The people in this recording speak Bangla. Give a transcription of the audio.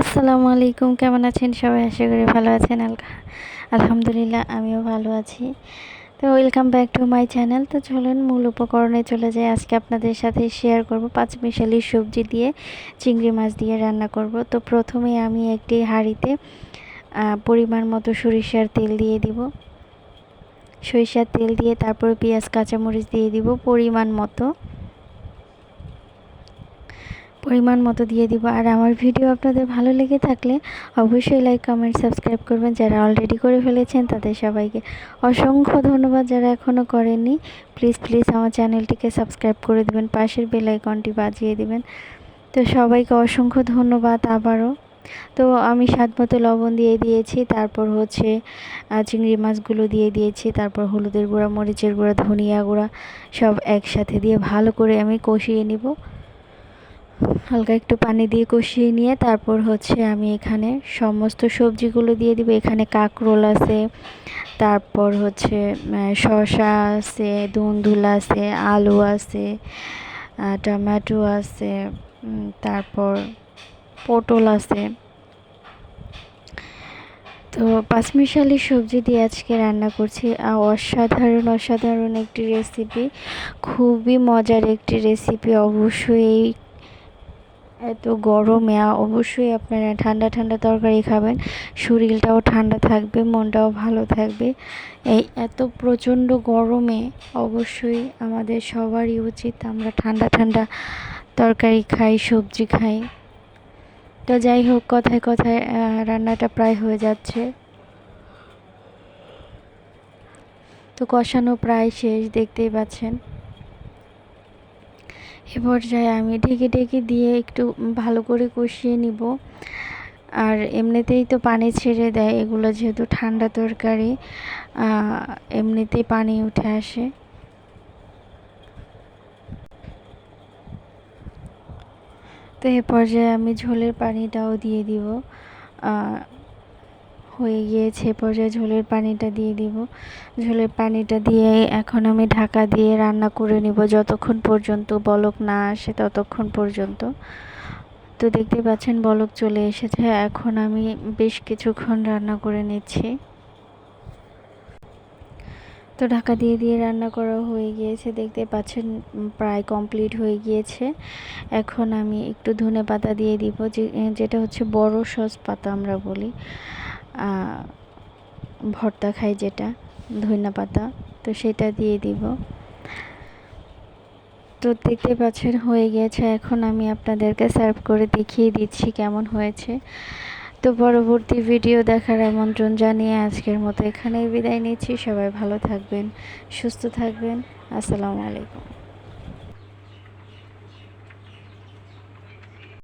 আসসালামু আলাইকুম, কেমন আছেন সবাই? আশা করি ভালো আছেন। আলহামদুলিল্লাহ, আমিও ভালো আছি। তো welcome back to my channel তো চলুন, মূল উপকরণে চলে যাই। আজকে আপনাদের সাথে শেয়ার করব পাঁচমিশালি সবজি দিয়ে, চিংড়ি মাছ দিয়ে রান্না করব। তো প্রথমে আমি একটি হাঁড়িতে পরিমাণ মতো সরিষার তেল দিয়ে দিব। সরিষার তেল দিয়ে তারপর পেঁয়াজ, কাঁচামরিচ দিয়ে দিব পরিমাণ মতো। পরিমাণ মতো দিয়ে দিব। আর আমার ভিডিও আপনাদের ভালো লেগে থাকলে অবশ্যই লাইক কমেন্ট সাবস্ক্রাইব করবেন। যারা অলরেডি করে ফেলেছেন তাদের সবাইকে অসংখ্য ধন্যবাদ যারা এখনও করেননি। প্লিজ প্লিজ আমার চ্যানেলটিকে সাবস্ক্রাইব করে দেবেন। পাশের বেল আইকনটি বাজিয়ে দেবেন। তো সবাইকে অসংখ্য ধন্যবাদ আবারও। তো আমি স্বাদ মতো লবণ দিয়ে দিয়েছি। তারপর হচ্ছে চিংড়ি মাছগুলো দিয়ে দিয়েছি। তারপর হলুদের গুঁড়া, মরিচের গুঁড়া, ধনিয়া গুঁড়া সব একসাথে দিয়ে ভালো করে আমি কষিয়ে নিব। হালকা একটু পানি দিয়ে কষিয়ে নিয়ে তারপর হচ্ছে আমি এখানে সমস্ত সবজিগুলো দিয়ে দিব। এখানে কাঁকরোল আছে, তারপর হচ্ছে শসা আছে দুন্দুল আছে, আলু আছে টমেটো আছে তারপর পটল আছে। তো পাঁচমিশালি সবজি দিয়ে আজকে রান্না করছি। অসাধারণ অসাধারণ একটি রেসিপি খুবই মজার একটি রেসিপি অবশ্যই এত গরমে অবশ্যই আপনারা ঠান্ডা ঠান্ডা তরকারি খাবেন। শরীরটাও ঠান্ডা থাকবে, মনটাও ভালো থাকবে। এই এত প্রচণ্ড গরমে অবশ্যই আমাদের সবারই উচিত আমরা ঠান্ডা ঠান্ডা তরকারি খাই, সবজি খাই। তো যাই হোক, কথায় কথায় রান্নাটা প্রায় হয়ে যাচ্ছে। তো কষানো প্রায় শেষ, দেখতেই পাচ্ছেন। এ পর্যায়ে আমি ঢেকে ঢেকে দিয়ে একটু ভালো করে কষিয়ে নিব। আর এমনিতেই তো পানি ছেড়ে দেয়, এগুলো যেহেতু ঠান্ডা তরকারি এমনিতেই পানি উঠে আসে। তো এ পর্যায়ে আমি ঝোলের পানিটাও দিয়ে দিব। হয়ে গিয়েছে পর্যায়ে ঝোলের পানিটা দিয়ে দিব। ঝোলের পানিটা দিয়ে এখন আমি ঢাকা দিয়ে রান্না করে নিব যতক্ষণ পর্যন্ত বলক না আসে ততক্ষণ পর্যন্ত। তো দেখতে পাচ্ছেন বলক চলে এসেছে, এখন আমি বেশ কিছুক্ষণ রান্না করে নিচ্ছি। তো ঢাকা দিয়ে দিয়ে রান্না করা হয়ে গিয়েছে, দেখতে পাচ্ছেন প্রায় কমপ্লিট হয়ে গিয়েছে। এখন আমি একটু ধনে পাতা দিয়ে দিব যেটা হচ্ছে বড় সস পাতা আমরা বলি। ভর্তা খাই যেটা, ধইনা পাতা, তো সেটা দিয়ে দিব। তো দেখতে পাচ্ছেন হয়ে গিয়েছে এখন আমি আপনাদেরকে সার্ভ করে দেখিয়ে দিচ্ছি কেমন হয়েছে। তো পরবর্তী ভিডিও দেখার আমন্ত্রণ জানিয়ে আজকের মতো এখানেই বিদায় নিচ্ছি, সবাই ভালো থাকবেন, সুস্থ থাকবেন, আসসালামু আলাইকুম।